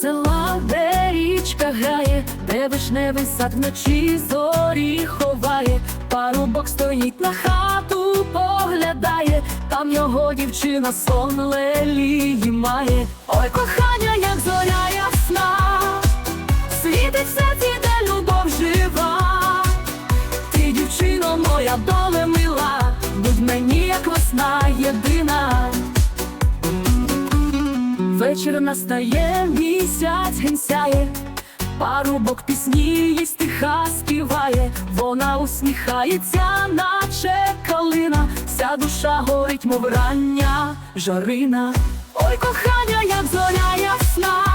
села, де річка грає, де вишневий сад вночі зорі ховає, парубок стоїть на хату, поглядає, там його дівчина сон лелії має. Ой, кохання, як зоря Вечір настає, місяць генсяє, парубок пісні і стиха співає, вона усміхається, наче калина, вся душа горить, мов рання жарина. Ой, кохання, як зоря ясна,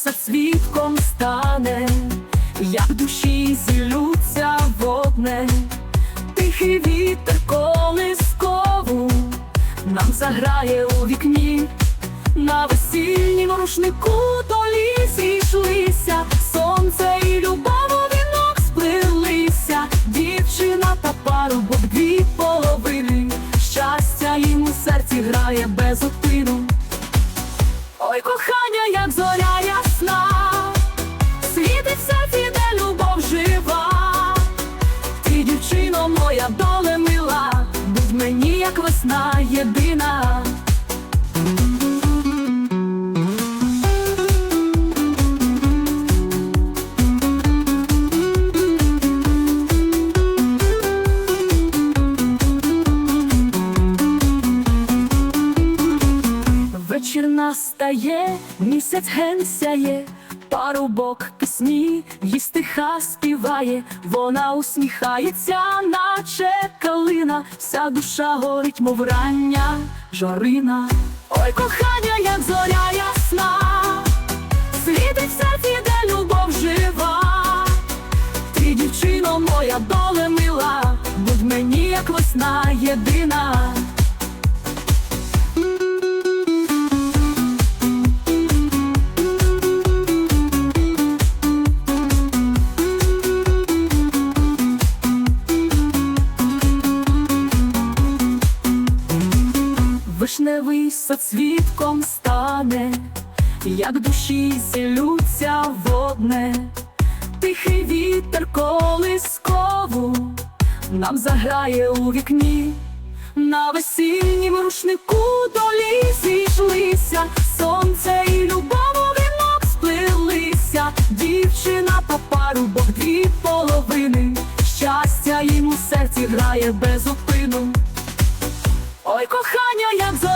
Свідком стане, як душі зілються водне, тихий вітер колискову нам заграє у вікні, на весільнім рушнику долі зійшлися, сонце і любов у вінок сплилися, дівчина та парубок дві половини, щастя їм у серці грає без отину. Ой, кохання, як зоря ясна, світиться де любов жива. Ти, дівчино, моя доле мила, будь мені, як весна єдина. Вечір настає, місяць ген сяє, парубок пісні їй стиха співає, вона усміхається, наче калина, вся душа горить, мов рання жарина. Ой, кохання, як зоря ясна, світить в серці, де любов жива. Ти, дівчино, моя доле мила, будь мені, як весна єдина. Сад стане, як душі зілються водне, тихий вітер колискову нам заграє у вікні, на весільнім рушнику долі зійшлися, сонце і любов у вінок сплилися, дівчина та парубок дві половини, щастя їм у серці грає без упину. Ой, кохання, як зоря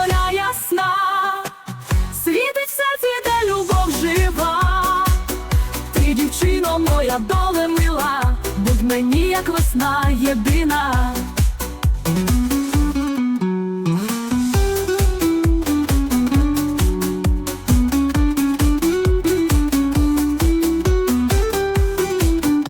мені, як весна єдина.